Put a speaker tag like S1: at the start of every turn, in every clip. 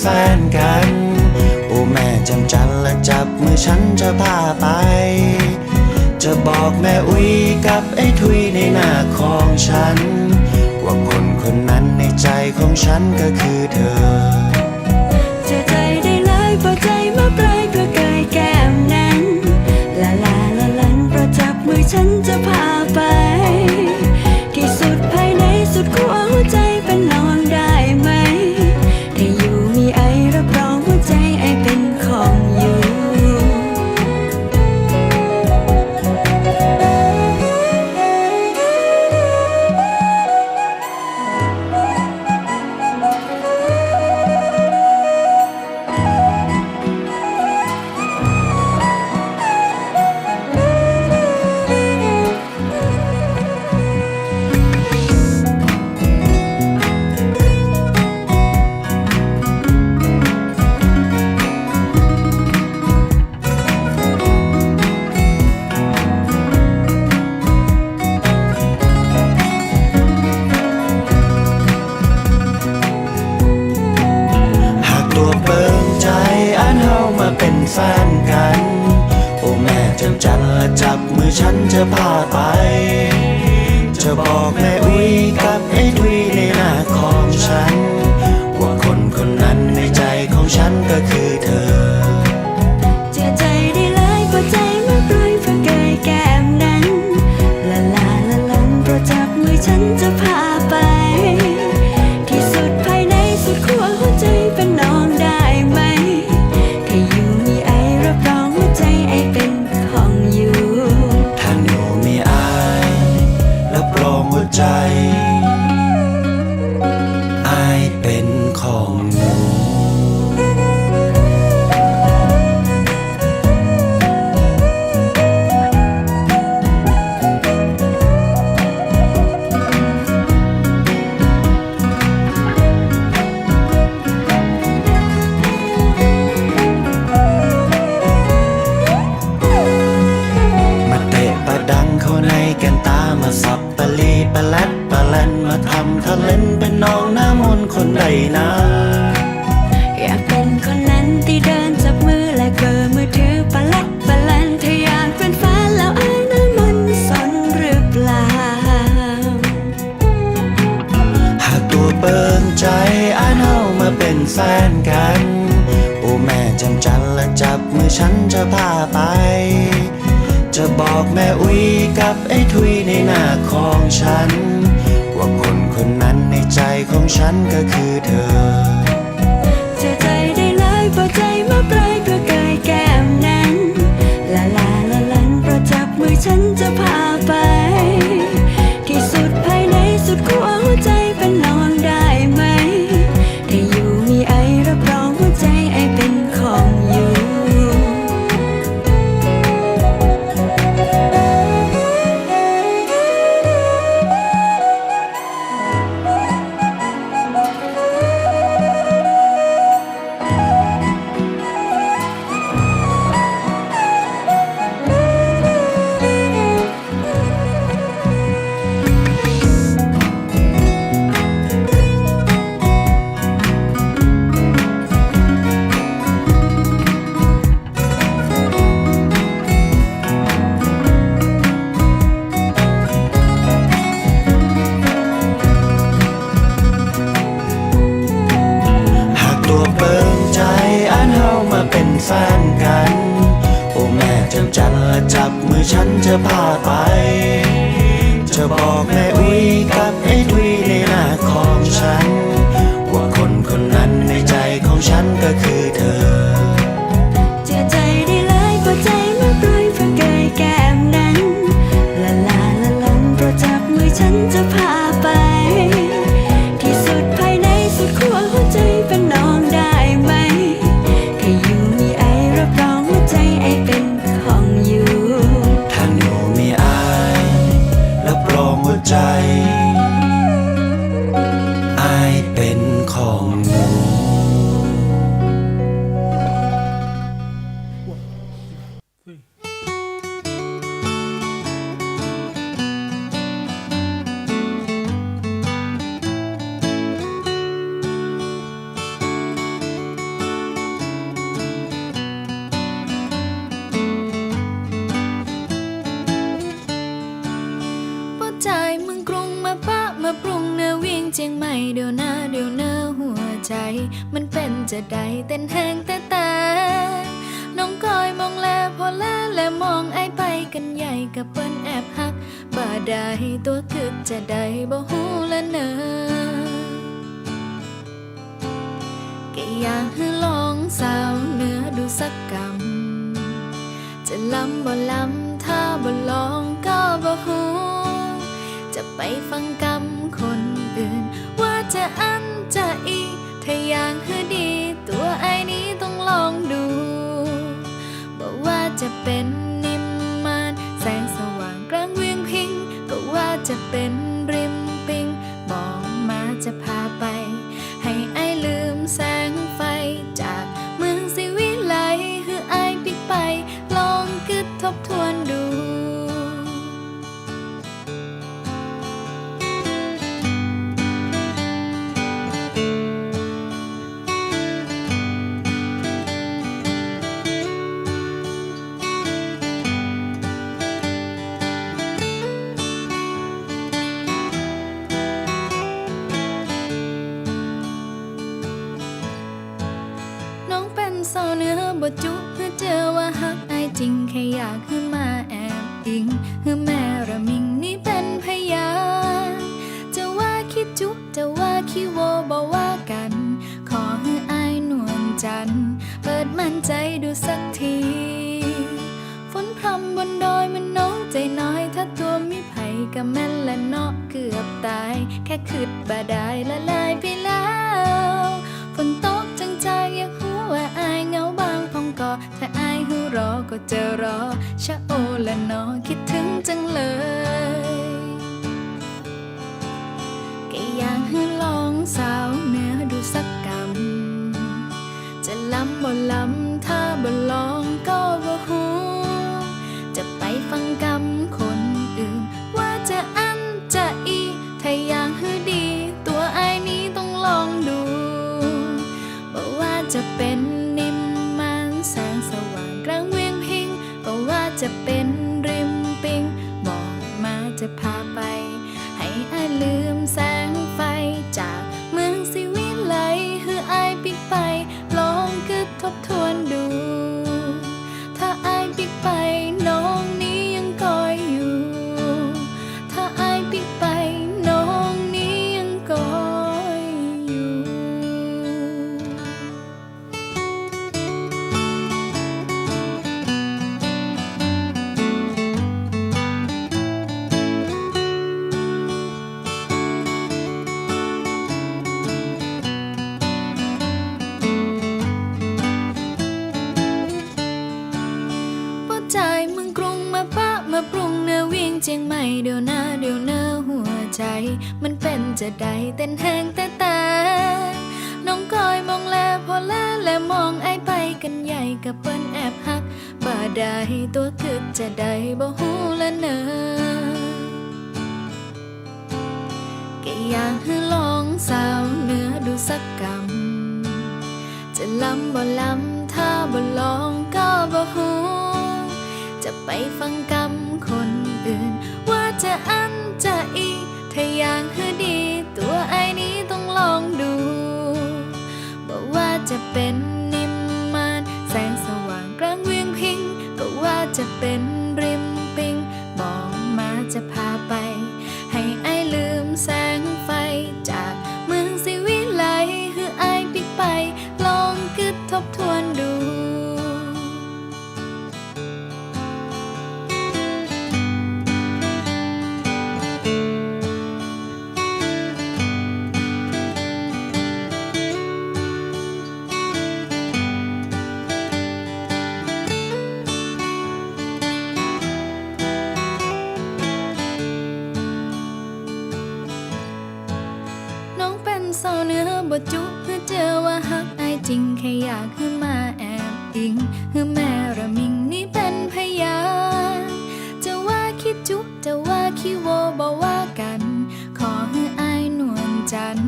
S1: แฟนกัน โอ้แม่จำจันและจับมือฉันจะพาไป จะบอกแม่อุ้ยกับไอ้ทุยในหน้าของฉัน ว่าคนคนนั้นในใจของฉันก็คือเธอ
S2: จะพาไป จะ
S1: บอ
S2: กแม่อุ้ยกั
S1: บไอ้ทุยในหน้าของฉัน ว่าคนคนนั้นในใจของฉันก็คือเธอ
S2: จะใจได้เลยพอใจมาปลายประกายแก้มนั้น ลาลาละลันประจับมือฉันจะพา อ
S1: ฉันจะพาไป จะบอกแม่อุ้ยกับไอ้ทุยในหน้าของฉัน ว่าคนคนนั้นในใจของฉันก็คือ
S2: ได้เต้
S3: นแหงแต่แต่น้องกอยมองแลพอแลและมองไอไปกันใหญ่กับเปิ้นแอบหักบ่ได้ตัวกึดจะได้บ่ฮู้ละเนอก็อยากให้ลองสาวเนื้อดูสักกำจะล้ำบ่ล้ำถ้าบ่ลอง ว่ เปิดมั่นใจดูสักที ฝนพรำบนดอยมันน้องใจน้อย ถ้าตัวมีไผก็แม่นและเนอกเกือบตาย แค่คืดบ่ได้ละลายไปแล้ว ฝนตกจังจางอยากรู้ว่าอายเหงาบางพองกอถ้าอายหูรอก็จะรอ ชะโอละนอคิดถึงจังเลยก็อยากให้ลองสาวเนื้อ บ่ลำถ้าบ่ล้อ มันเป็นจะได้เต้นแหงแต่แต่น้องก้อยมองแลพอแลและมองไอไปกันใหญ่กับเปิ้นแอบหักบ่ได้ตัวกึดจะได้บ่ฮู้ละเนอก็อยากให้ลองสาวเนื้อดูสักกำจะล้ำบ่ล้ำถ้าบ่ลองก็บ่ฮู้จะไปฟังกำ อย่างคือดี ตัวไอ้นี้ต้องลองดูบอกว่าจะเป็นนิมมานแสงสว่างกลางเวียงพิงก็ว่าจะเป็น บทจุเพื่อเจอว่าฮักอายจริงแค่อยากให้มาแอบอิงให้แม่ระมิงนี่เป็นพยานจะว่าคิดจุจะว่าขี้โวบอกว่ากัน ขอให้อายนวลจัน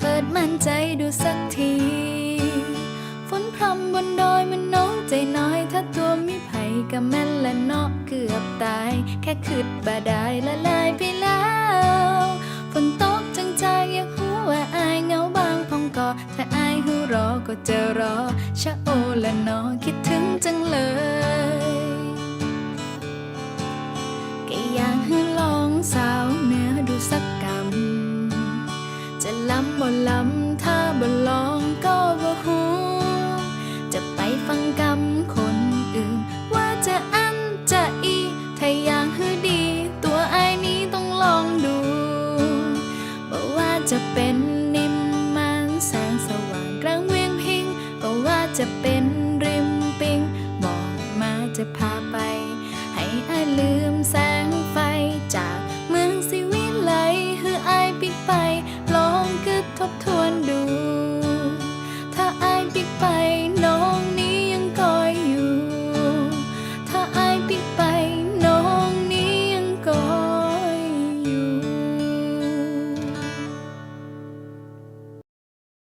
S3: เปิดมั่นใจดูสักทีฝนพรำบนดอยมันน้องใจน้อยถ้าตัวมีไผก็แม่นและนอกเกือบตาย แค่คืดบ่ได้ละลายไป ก็จะรอ ชะโอละนอคิดถึงจังเลยก็อยากให้ลองสาวเนื้อดูสักกำจะล้ำบ่ล้ำถ้าบ่ลองก็บ่หูจะไปฟังกำคนอื่น ว่าจะอันจะอีถ้าอยากให้ดี ตัวไอ้นี้ต้องลองดูบ่ว่าจะเป็น